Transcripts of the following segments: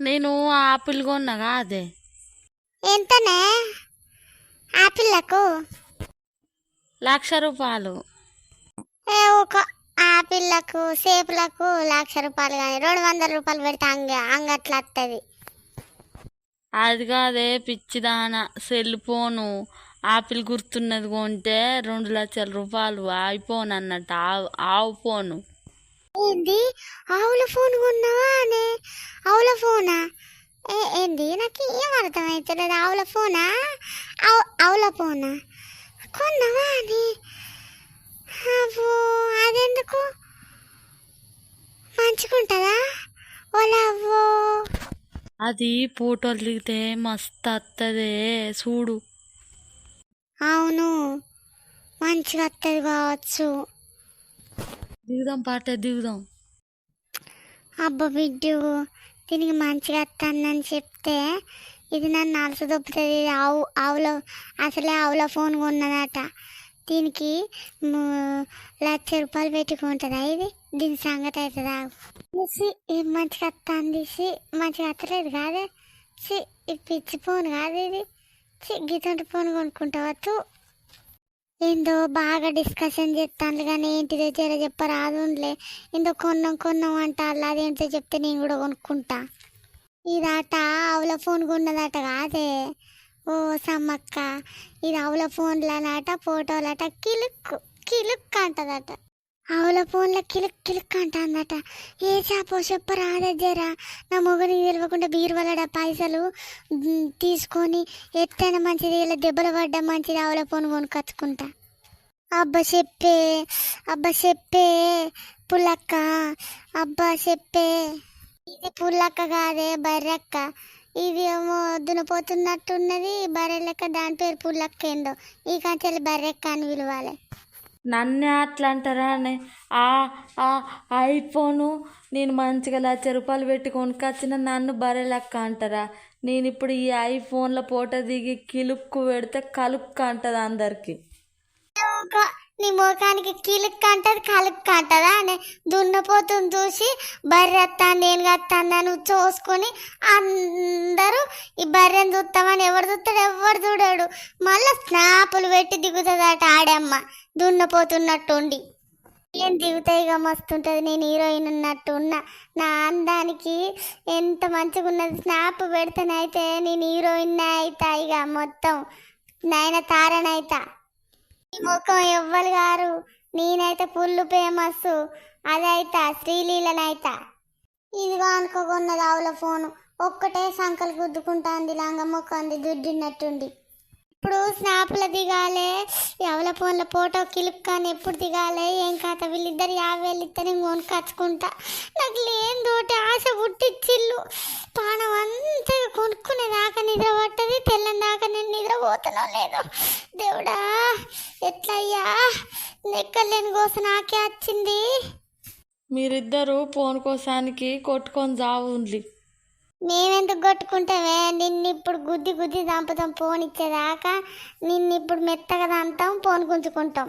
నేను ఆపిల్ కొన్నగా అదే. ఎంతనే? ఆపిల్లకు? లక్ష రూపాయలు. ఏ ఒక ఆపిల్లకు సేపులకు లక్ష రూపాయలు కానీ రెండు వందల రూపాయలు పెడితే అంగ అంగట్ల వస్తుంది అది కాదే పిచ్చిదాన సెల్ ఫోను. ఆపిల్ గుర్తున్నది కొంటే రెండు లక్షల రూపాయలు ఐఫోన్ అన్నట్టు ఆవు ఆవు ఫోను. ఏంది? ఆవుల ఫోన్ కొన్నావా అనే? ఆవుల ఫోనా? ఏ ఏంది? నాకు ఏం అర్థమవుతలేదు ఆవుల ఫోనా? ఆవు ఆవుల ఫోనా? కొన్నావా అని? అవ్వో అదెందుకు? మంచిగుంటుందా? ఓలవ్వో అది ఫోటోలు దిగితే మస్తు వస్తుంది చూడు. అవును మంచిగా వస్తుంది కావచ్చు. దిగుదాం పాట దిగుదాం. అబ్బా బిడ్డు దీనికి మంచిగా వస్తానని చెప్తే ఇది నన్ను అలస దొప్పుతుంది ఆవు ఆవుల అసలే ఆవుల ఫోన్ కొన్నదట. దీనికి లక్ష రూపాయలు పెట్టుకుంటుందా ఇది? దీని సంగతి అవుతుందా సి ఇది మంచిగా వస్తుంది సి మంచిగా వస్తలేదు కాదే? సి పిచ్చి ఫోన్ కాదు ఇది. సి గితంటి ఫోన్ కొనుక్కుంటావచ్చు ఏందో బాగా డిస్కషన్ చేస్తాను కానీ ఏంటిదో జర చెప్పరాదు ఏందో కొన్నాం కొన్నాం అంట అలా అదేంటో చెప్తే నేను కూడా కొనుక్కుంటా. ఇదట ఆవుల ఫోన్ కొన్నదట కాదే. ఓ సమ్మక్క. ఇది ఆవుల ఫోన్లనట ఫోటోలట కిలుక్కు కిలుక్కు అంటదట. ఆవుల ఫోన్లో కిలుక్ కిలుక్ అంటుందట. ఏ చేపో చెప్పరాదే జరా. నా మొగని తెలియకుండా బీరువలడ పైసలు తీసుకొని ఎత్తైన మంచిది ఇలా దెబ్బలు పడ్డ మంచిది ఆవుల ఫోన్ కొనుక్కొచ్చుకుంటా అబ్బా చెప్పే అబ్బా చెప్పే పుల్లక్క అబ్బా చెప్పే. ఇది పుల్లక్క కాదే బర్రెక్క. ఇది ఏమో దునపోతున్నట్టున్నది బర్రె లెక్క. దాని పేరు పుల్లక్క ఏందో. ఈ కంచెలు బర్రెక్క అని పిలవాలి. నన్నే అట్లా అంటారా అని ఆ ఆ ఐఫోను నేను మంచిగా లక్ష రూపాయలు పెట్టి కొనుక్కొచ్చిన నన్ను బరే లెక్క అంటారా? నేను ఇప్పుడు ఈ ఐఫోన్లో ఫోటో దిగి కిలుక్కు పెడితే కలుక్కు అంటది అందరికీ. నీ ముఖానికి కిలుక్క అంటది కలుక్క అంటదా అని దున్నపోతుని చూసి బర్రె వస్తాను నేను వస్తాను అని చూసుకొని అందరూ ఈ బర్రెని చూస్తామని ఎవడు చూస్తాడు ఎవడు చూడాడు. మళ్ళా స్నాపులు పెట్టి దిగుతుందట ఆడమ్మ దున్నపోతున్నట్టుండి ఏం దిగుతాయి ఇక మస్తుంటుంది నేను హీరోయిన్ ఉన్నట్టు ఉన్నా. నా అందానికి ఎంత మంచిగా ఉన్నది స్నాప్ పెడితేనైతే నేను హీరోయిన్ అయితా ఇక మొత్తం. నాయన తారనైతా. ఈ ముఖం ఎవ్వరు గారు నేనైతే ఫుల్ ఫేమస్ అదైతా శ్రీలీలనైతా. ఇదిగో అనుకోకున్నది ఆవుల ఫోను. ఒక్కటే సంకలు గుద్దుకుంటాంది లంగ ముఖంది దుడ్డినట్టుండి. ఇప్పుడు స్నాప్లో దిగాలే ఎవల ఫోన్ల ఫోటో కిలుక్కాని ఎప్పుడు దిగాలే ఏం కథ? వీళ్ళిద్దరు యాభై వేలు ఇద్దరు కొనుక్కొచ్చుకుంటా. నాకు లేని తోటి ఆశ పుట్టిచ్చిల్లు పానం అంతా కొనుక్కునేదాకా నిద్ర పట్టది తెల్లని దాకా నేను నిద్రపోతానో లేదో. దేవుడా ఎట్లయ్యా? నెక్కలేని కోసం నాకే వచ్చింది. మీరిద్దరూ ఫోన్ కోసానికి కొట్టుకొని జావుండ్లి మేమెందుకు కొట్టుకుంటామే నిన్ను ఇప్పుడు గుద్ది గుద్ది చంపుతాం ఫోన్ ఇచ్చేదాకా నిన్ను ఇప్పుడు మెత్తగా దంతాం ఫోన్ గుంజుకుంటాం.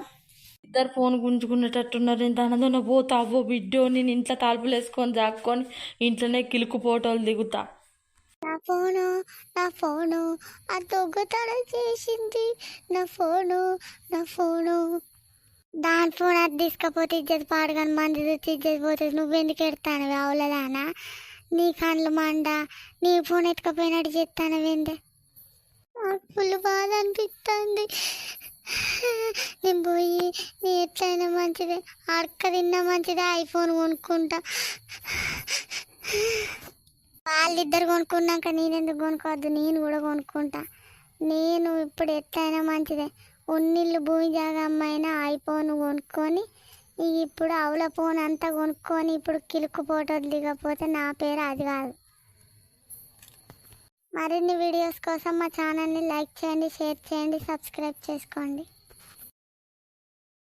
ఇద్దరు ఫోన్ గుంజుకునేటట్టున్నారు. ఇంత అన్నదన్న పోతా అవ్వో బిడ్డో నేను ఇంట్లో తలుపులు వేసుకొని జాక్కొని ఇంట్లోనే కిలుకు ఫోటోలు దిగుతా. నా ఫోను నా ఫోను ఆ దొంగతనం చేసింది. నా ఫోను నా ఫోను. దాని ఫోన్ అది తీసుకపోతే ఇజ్జత్ పాడగాని మంది చూసి ఇజ్జత్ పోతుంది నువ్వెందుకు ఎడతాను అవలదానా? నీ కాళ్ళు మండ నీ ఫోన్ ఎత్తుకపోయినట్టు చెప్తానవేందే నాకు ఫుల్ బాధ అనిపిస్తుంది నేను పోయి నీ ఎట్లయినా మంచిదే అడక తిన్నా మంచిదే ఐఫోన్ కొనుక్కుంటా. వాళ్ళిద్దరు కొనుక్కున్నాక నేను ఎందుకు కొనుక్కోవద్దు నేను కూడా కొనుక్కుంటా. నేను ఇప్పుడు ఎట్లయినా మంచిదే. ఉన్నిళ్ళు భూమి జాగా అమ్మాయినా ఐఫోన్ కొనుక్కొని ఇప్పుడు ఆవుల ఫోన్ అంతా కొనుక్కొని ఇప్పుడు కిలుకు ఫోటోలు దిగకపోతే నా పేరు అది కాదు. మరిన్ని వీడియోస్ కోసం మా ఛానల్ని లైక్ చేయండి షేర్ చేయండి సబ్స్క్రైబ్ చేసుకోండి.